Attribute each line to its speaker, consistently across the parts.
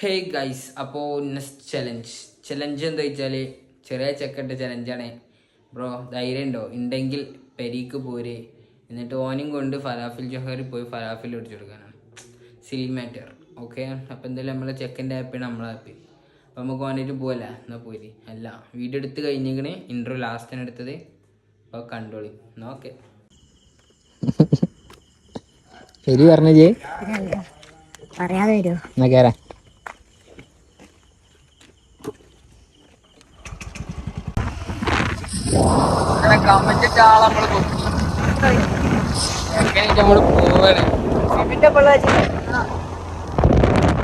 Speaker 1: Hey guys അപ്പോൾ next challenge challenge എന്താ വെച്ചാൽ ചെറിയ ചെക്കന്റെ ചലഞ്ചാണ് ബ്രോ ധൈര്യം ഉണ്ടോ? ഉണ്ടെങ്കിൽ പെരീക്ക് പോര്. എന്നിട്ട് ഓനും കൊണ്ട് ഫലാഫിൽ ജോഹറിൽ പോയി ഫലാഫിൽ ഒടിച്ചു കൊടുക്കാനാണ്. സിൽ മാറ്റർ ഓക്കെ അപ്പോൾ എന്തായാലും നമ്മളെ ചെക്കന്റെ ഹാപ്പിയാണ് നമ്മളെ ആപ്പ് അപ്പോൾ നമുക്ക് ഓനായിട്ട് പോകല്ല എന്നാൽ പോരി. അല്ല വീഡിയോ എടുത്ത് കഴിഞ്ഞിങ്ങനെ ഇന്റർവ്യൂ ലാസ്റ്റാണ് എടുത്തത്. അപ്പോൾ കണ്ടോളി. എന്നാൽ ഓക്കെ
Speaker 2: ശരി പറഞ്ഞേ
Speaker 3: പറയാതെ വരുമോ
Speaker 2: എന്നാ കേറാ.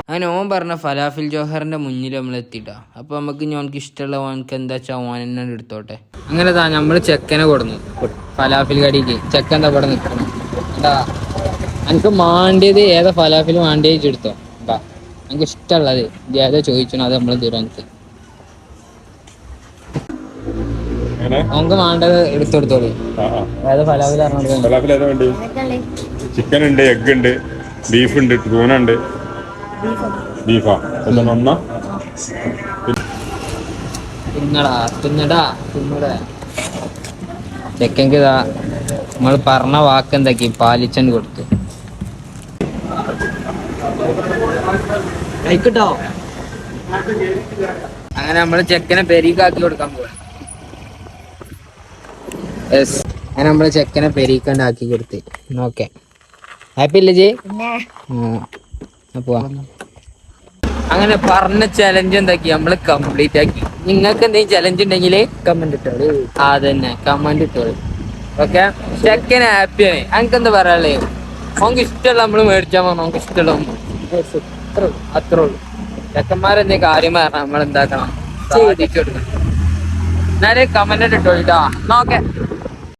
Speaker 1: അങ്ങനെ ഓൻ പറഞ്ഞ ഫലാഫിൽ ജോഹറിന്റെ മുന്നിൽ നമ്മൾ എത്തിട്ടാ അപ്പൊ നമുക്ക് ഞോൻക്ക് ഇഷ്ടമുള്ള ഓനക്ക് എന്താ വെച്ചാ ഓൻ തന്നെ എടുത്തോട്ടെ. അങ്ങനെ താ നമ്മൾ ചെക്കനെ കൊടുന്നു. ഫലാഫിൽ കടിക്ക്. ചെക്കൻ എന്താ ഇവിടെ നിൽക്കണം എന്താ? എനിക്ക് മാണ്ടിയത് ഏതാ ഫലാഫിൽ മാണ്ടിയത് എടുത്തോ. എന്താ എനിക്ക് ഇഷ്ടമുള്ളത്. ഏതാ ചോദിച്ചു അത് നമ്മൾ തരും എനിക്ക് വേണ്ടത് എടുത്തെടുത്തോളൂ ഫലാഫിൽ
Speaker 4: ഫലാഫിൽ ഏതാ വേണ്ടി? ചിക്കൻ ഉണ്ട് എഗ് ഉണ്ട് ബീഫ് ഉണ്ട് ട്യൂന ഉണ്ട്. ബീഫാ എന്താണ് ഒന്നാ
Speaker 1: തിന്നടാ തിന്നടാ തിന്നടാ. ചെക്കൻക്ക് ഇതാ നമ്മൾ പറഞ്ഞ വാക്ക് എന്താക്കി പാലിച്ചൻ കൊടുത്തു. കഴിക്കട്ടോ. അങ്ങനെ നമ്മൾ ചെക്കനെ പെരീക്കാക്കി കൊടുക്കാൻ പോവാ. യെസ് നമ്മൾ ചെക്കനെ പെരീക്കണ്ട് ആക്കി കൊടുത്ത്. ഓക്കെ. ഹാപ്പി അല്ലേ ജി? പോവാ. അങ്ങനെ പറഞ്ഞ ചലഞ്ച് എന്താക്കി? നമ്മൾ കംപ്ലീറ്റ് ആക്കി. നിങ്ങൾക്ക് എന്തെങ്കിലും ചലഞ്ച് ഉണ്ടെങ്കിൽ കമന്റ് ഇട്ടോളൂ. തന്നെ കമന്റ് ഇട്ടോളൂ. ഓക്കെ ചെക്കൻ ഹാപ്പിയാണ് അങ്ങക്ക് എന്താ പറയാനുള്ളത് നമുക്ക് ഇഷ്ടമുള്ള നമ്മൾ മേടിച്ചാൽ മതി. നമുക്ക് ഇഷ്ടമുള്ള അത്രേ ഉള്ളൂ. ചെക്കന്മാരെന്തേ കാര്യം പറഞ്ഞാൽ നമ്മൾ എന്താക്കണം സാധിച്ചു കൊടുക്കണം. എന്നാലേ കമന്റ് ഇട്ടോളൂ കേട്ടോ ഓക്കെ.